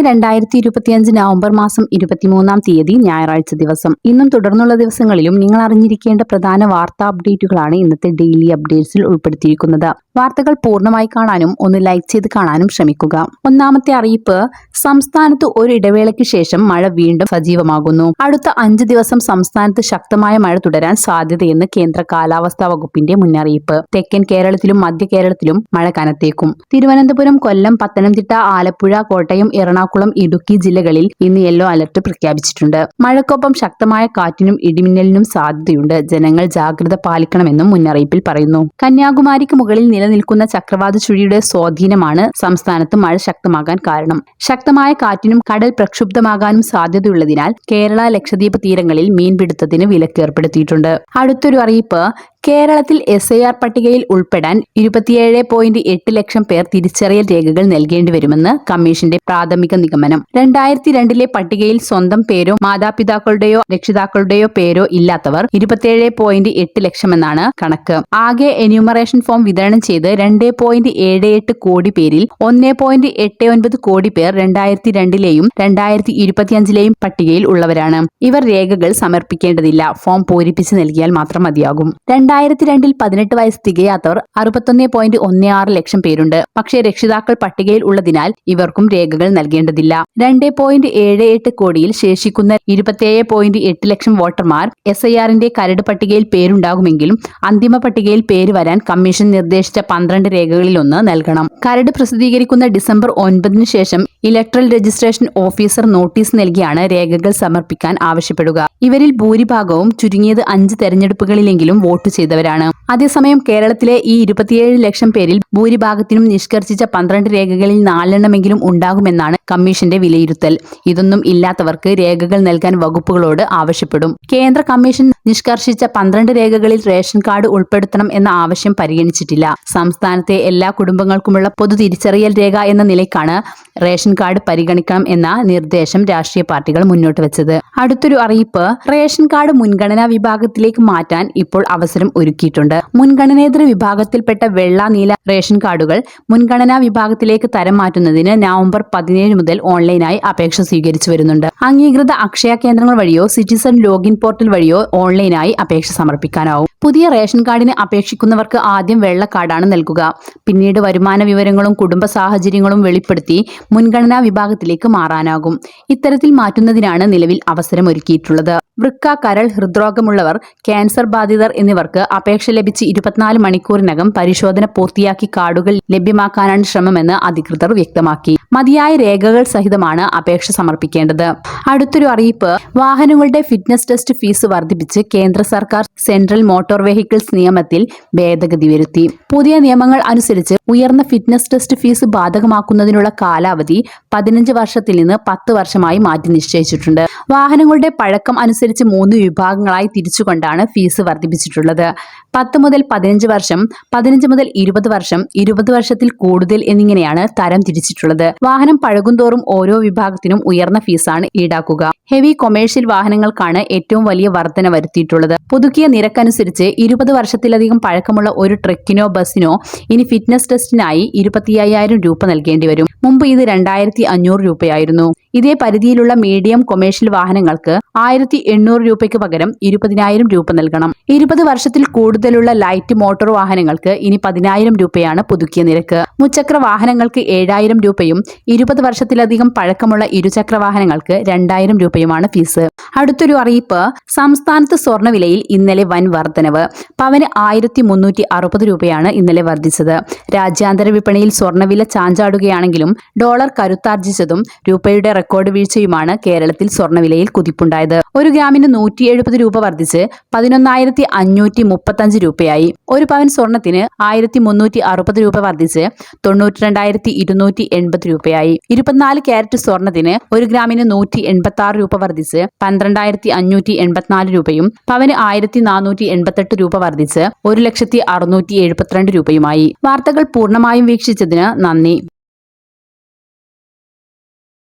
ഇന്ന് രണ്ടായിരത്തി ഇരുപത്തിയഞ്ച് നവംബർ മാസം ഇരുപത്തിമൂന്നാം തീയതി ഞായറാഴ്ച ദിവസം. ഇന്നും തുടർന്നുള്ള ദിവസങ്ങളിലും നിങ്ങൾ അറിഞ്ഞിരിക്കേണ്ട പ്രധാന വാർത്താ അപ്ഡേറ്റുകളാണ് ഇന്നത്തെ ഡെയിലി അപ്ഡേറ്റ്സിൽ ഉൾപ്പെടുത്തിയിരിക്കുന്നത്. വാർത്തകൾ പൂർണമായി കാണാനും ഒന്ന് ലൈക്ക് ചെയ്ത് കാണാനും ശ്രമിക്കുക. ഒന്നാമത്തെ അറിയിപ്പ് സംസ്ഥാനത്ത് ഒരു ഇടവേളയ്ക്ക് ശേഷം മഴ വീണ്ടും സജീവമാകുന്നു. അടുത്ത അഞ്ച് ദിവസം സംസ്ഥാനത്ത് ശക്തമായ മഴ തുടരാൻ സാധ്യതയെന്ന് കേന്ദ്ര കാലാവസ്ഥാ വകുപ്പിന്റെ മുന്നറിയിപ്പ്. തെക്കൻ കേരളത്തിലും മധ്യ കേരളത്തിലും മഴ കനത്തേക്കും. തിരുവനന്തപുരം കൊല്ലം പത്തനംതിട്ട ആലപ്പുഴ കോട്ടയം എറണാകുളം ഇടുക്കി ജില്ലകളിൽ ഇന്ന് യെല്ലോ അലർട്ട് പ്രഖ്യാപിച്ചിട്ടുണ്ട്. മഴക്കൊപ്പം ശക്തമായ കാറ്റിനും ഇടിമിന്നലിനും സാധ്യതയുണ്ട്. ജനങ്ങൾ ജാഗ്രത പാലിക്കണമെന്നും മുന്നറിയിപ്പിൽ പറയുന്നു. കന്യാകുമാരിക്ക് മുകളിൽ നിലനിൽക്കുന്ന ചക്രവാത ചുഴിയുടെ സ്വാധീനമാണ് സംസ്ഥാനത്ത് മഴ ശക്തമാകാൻ കാരണം. ശക്തമായ കാറ്റിനും കടൽ പ്രക്ഷുബ്ധമാകാനും സാധ്യതയുള്ളതിനാൽ കേരള ലക്ഷദ്വീപ് തീരങ്ങളിൽ മീൻപിടുത്തത്തിന് വിലക്ക് ഏർപ്പെടുത്തിയിട്ടുണ്ട് അടുത്തൊരു അറിയിപ്പ് കേരളത്തിൽ എസ് ഐ ആർ പട്ടികയിൽ ഉൾപ്പെടാൻ ഇരുപത്തിയേഴ് പോയിന്റ് എട്ട് ലക്ഷം പേർ തിരിച്ചറിയൽ രേഖകൾ നൽകേണ്ടി വരുമെന്ന് കമ്മീഷന്റെ പ്രാഥമിക നിഗമനം. രണ്ടായിരത്തി രണ്ടിലെ പട്ടികയിൽ സ്വന്തം പേരോ മാതാപിതാക്കളുടെയോ രക്ഷിതാക്കളുടെയോ പേരോ ഇല്ലാത്തവർ ഇരുപത്തിയേഴ് പോയിന്റ് എട്ട് ലക്ഷമെന്നാണ് കണക്ക്. ആകെ എന്യൂമറേഷൻ ഫോം വിതരണം ചെയ്ത് രണ്ട് പോയിന്റ് ഏഴ് എട്ട് കോടി പേരിൽ ഒന്ന് പോയിന്റ് എട്ട് ഒൻപത് കോടി പേർ രണ്ടായിരത്തി രണ്ടിലെയും രണ്ടായിരത്തി ഇരുപത്തിയഞ്ചിലെയും പട്ടികയിൽ ഉള്ളവരാണ്. ഇവർ രേഖകൾ സമർപ്പിക്കേണ്ടതില്ല. ഫോം പൂരിപ്പിച്ച് നൽകിയാൽ മാത്രം മതിയാകും. രണ്ടായിരത്തി രണ്ടിൽ പതിനെട്ട് വയസ്സ് തികയാത്തവർ അറുപത്തൊന്ന് പോയിന്റ് ഒന്ന് ആറ് ലക്ഷം പേരുണ്ട്. പക്ഷേ രക്ഷിതാക്കൾ പട്ടികയിൽ ഉള്ളതിനാൽ ഇവർക്കും രേഖകൾ നൽകേണ്ടതില്ല. രണ്ട് പോയിന്റ് ഏഴ് എട്ട് കോടിയിൽ ശേഷിക്കുന്ന ഇരുപത്തിയേഴ് പോയിന്റ് എട്ട് ലക്ഷം വോട്ടർമാർ എസ് ഐ ആറിന്റെ കരട് പട്ടികയിൽ പേരുണ്ടാകുമെങ്കിലും അന്തിമ പട്ടികയിൽ പേര് വരാൻ കമ്മീഷൻ നിർദ്ദേശിച്ച പന്ത്രണ്ട് രേഖകളിലൊന്ന് നൽകണം. കരട് പ്രസിദ്ധീകരിക്കുന്ന ഡിസംബർ ഒൻപതിനു ശേഷം ഇലക്ട്രൽ രജിസ്ട്രേഷൻ ഓഫീസർ നോട്ടീസ് നൽകിയാണ് രേഖകൾ സമർപ്പിക്കാൻ ആവശ്യപ്പെടുക. ഇവരിൽ ഭൂരിഭാഗവും ചുരുങ്ങിയത് അഞ്ച് തെരഞ്ഞെടുപ്പുകളിലെങ്കിലും വോട്ട് ചെയ്തവരാണ്. അതേസമയം കേരളത്തിലെ ഈ ഇരുപത്തിയേഴ് ലക്ഷം പേരിൽ ഭൂരിഭാഗത്തിനും നിഷ്കർഷിച്ച പന്ത്രണ്ട് രേഖകളിൽ നാലെണ്ണമെങ്കിലും ഉണ്ടാകുമെന്നാണ് കമ്മീഷന്റെ വിലയിരുത്തൽ. ഇതൊന്നും ഇല്ലാത്തവർക്ക് രേഖകൾ നൽകാൻ വകുപ്പുകളോട് ആവശ്യപ്പെടും. കേന്ദ്ര കമ്മീഷൻ നിഷ്കർഷിച്ച പന്ത്രണ്ട് രേഖകളിൽ റേഷൻ കാർഡ് ഉൾപ്പെടുത്തണം എന്ന ആവശ്യം പരിഗണിച്ചിട്ടില്ല. സംസ്ഥാനത്തെ എല്ലാ കുടുംബങ്ങൾക്കുമുള്ള പൊതു തിരിച്ചറിയൽ രേഖ എന്ന നിലയ്ക്കാണ് റേഷൻ കാർഡ് പരിഗണിക്കണം എന്ന നിർദ്ദേശം രാഷ്ട്രീയ പാർട്ടികൾ മുന്നോട്ട് വെച്ചത്. അടുത്തൊരു അറിയിപ്പ് റേഷൻ കാർഡ് മുൻഗണനാ വിഭാഗത്തിലേക്ക് മാറ്റാൻ ഇപ്പോൾ അവസരം ഒരുക്കിയിട്ടുണ്ട്. മുൻഗണനേതര വിഭാഗത്തിൽപ്പെട്ട വെള്ള നീല റേഷൻ കാർഡുകൾ മുൻഗണനാ വിഭാഗത്തിലേക്ക് തരം മാറ്റുന്നതിന് നവംബർ പതിനേഴ് മുതൽ ഓൺലൈനായി അപേക്ഷ സ്വീകരിച്ചു വരുന്നുണ്ട്. അംഗീകൃത അക്ഷയ കേന്ദ്രങ്ങൾ വഴിയോ സിറ്റിസൺ ലോഗിൻ പോർട്ടൽ വഴിയോ ഓൺലൈനായി അപേക്ഷ സമർപ്പിക്കാനാവും. പുതിയ റേഷൻ കാർഡിന് അപേക്ഷിക്കുന്നവർക്ക് ആദ്യം വെള്ള കാർഡാണ് നൽകുക. പിന്നീട് വരുമാന വിവരങ്ങളും കുടുംബ സാഹചര്യങ്ങളും വെളിപ്പെടുത്തി മുൻഗണനാ വിഭാഗത്തിലേക്ക് മാറാനാകും. ഇത്തരത്തിൽ മാറ്റുന്നതിനാണ് നിലവിൽ അവസരം ഒരുക്കിയിട്ടുള്ളത്. വൃക്ക കരൾ ഹൃദ്രോഗമുള്ളവർ ക്യാൻസർ ബാധിതർ എന്നിവർക്ക് അപേക്ഷ ലഭിച്ച് ഇരുപത്തിനാല് മണിക്കൂറിനകം പരിശോധന പൂർത്തിയാക്കി കാർഡുകൾ ലഭ്യമാക്കാനാണ് ശ്രമമെന്ന് അധികൃതർ വ്യക്തമാക്കി. മതിയായ രേഖകൾ സഹിതമാണ് അപേക്ഷ സമർപ്പിക്കേണ്ടത്. അടുത്തൊരു അറിയിപ്പ് വാഹനങ്ങളുടെ ഫിറ്റ്നസ് ടെസ്റ്റ് ഫീസ് വർദ്ധിപ്പിച്ച് കേന്ദ്ര സർക്കാർ സെൻട്രൽ മോട്ടോർ വെഹിക്കിൾസ് നിയമത്തിൽ ഭേദഗതി വരുത്തി. പുതിയ നിയമങ്ങൾ അനുസരിച്ച് ഉയർന്ന ഫിറ്റ്നസ് ടെസ്റ്റ് ഫീസ് ബാധകമാക്കുന്നതിനുള്ള കാലാവധി പതിനഞ്ച് വർഷത്തിൽ നിന്ന് പത്ത് വർഷമായി മാറ്റി നിശ്ചയിച്ചിട്ടുണ്ട്. വാഹനങ്ങളുടെ പഴക്കം അനുസരിച്ച് മൂന്ന് വിഭാഗങ്ങളായി തിരിച്ചുകൊണ്ടാണ് ഫീസ് വർദ്ധിപ്പിച്ചിട്ടുള്ളത്. പത്ത് മുതൽ പതിനഞ്ച് വർഷം പതിനഞ്ച് മുതൽ ഇരുപത് വർഷം ഇരുപത് വർഷത്തിൽ കൂടുതൽ എന്നിങ്ങനെയാണ് തരം തിരിച്ചിട്ടുള്ളത്. വാഹനം പഴകുന്തോറും ഓരോ വിഭാഗത്തിനും ഉയർന്ന ഫീസാണ് ഈടാക്കുക. ഹെവി കൊമേഴ്ഷ്യൽ വാഹനങ്ങൾക്കാണ് ഏറ്റവും വലിയ വർധന വരുത്തിയിട്ടുള്ളത്. പുതുക്കിയ നിരക്കനുസരിച്ച് ഇരുപത് വർഷത്തിലധികം പഴക്കമുള്ള ഒരു ട്രക്കിനോ ബസ്സിനോ ഇനി ഫിറ്റ്നസ് ടെസ്റ്റിനായി ഇരുപത്തി അയ്യായിരം രൂപ നൽകേണ്ടി വരും മുമ്പ് ഇത് രണ്ടായിരത്തി രൂപയായിരുന്നു. ഇതേ പരിധിയിലുള്ള മീഡിയം കൊമേഴ്ഷ്യൽ വാഹനങ്ങൾക്ക് ആയിരത്തി എണ്ണൂറ് രൂപയ്ക്ക് പകരം ഇരുപതിനായിരം രൂപ നൽകണം. ഇരുപത് വർഷത്തിൽ കൂടുതലുള്ള ലൈറ്റ് മോട്ടോർ വാഹനങ്ങൾക്ക് ഇനി പതിനായിരം രൂപയാണ് പുതുക്കിയ നിരക്ക്. മുച്ചക്ര വാഹനങ്ങൾക്ക് ഏഴായിരം രൂപയും ഇരുപത് വർഷത്തിലധികം പഴക്കമുള്ള ഇരുചക്ര വാഹനങ്ങൾക്ക് രണ്ടായിരം രൂപയുമാണ് ഫീസ്. അടുത്തൊരു അറിയിപ്പ് സംസ്ഥാനത്ത് സ്വർണവിലയിൽ ഇന്നലെ വൻ വർധനവ്. പവന് ആയിരത്തി മുന്നൂറ്റി അറുപത് രൂപയാണ് ഇന്നലെ വർദ്ധിച്ചത്. രാജ്യാന്തര വിപണിയിൽ സ്വർണവില ചാഞ്ചാടുകയാണെങ്കിലും ഡോളർ കരുത്താർജിച്ചതും രൂപയുടെ റെക്കോർഡ് വീഴ്ചയുമാണ് കേരളത്തിൽ സ്വർണവിലയിൽ കുതിപ്പുണ്ടായത്. ഒരു ഗ്രാമിന് നൂറ്റി എഴുപത് രൂപ വർദ്ധിച്ച് പതിനൊന്നായിരത്തി അഞ്ഞൂറ്റി മുപ്പത്തഞ്ച് രൂപയായി. ഒരു പവൻ സ്വർണത്തിന് ആയിരത്തി മുന്നൂറ്റി അറുപത് രൂപ വർദ്ധിച്ച് തൊണ്ണൂറ്റി രണ്ടായിരത്തി ഇരുന്നൂറ്റി എൺപത് രൂപയായി. ഇരുപത്തിനാല് ക്യാരറ്റ് സ്വർണത്തിന് ഒരു ഗ്രാമിന് നൂറ്റി എൺപത്തി ആറ് രൂപ വർദ്ധിച്ച് പന്ത്രണ്ടായിരത്തി അഞ്ഞൂറ്റി എൺപത്തിനാല് രൂപയും പവന് ആയിരത്തി നാനൂറ്റി എൺപത്തെട്ട് രൂപ വർദ്ധിച്ച് ഒരു ലക്ഷത്തി അറുന്നൂറ്റി എഴുപത്തിരണ്ട് രൂപയുമായി. വാർത്തകൾ പൂർണമായും വീക്ഷിച്ചതിന് നന്ദി.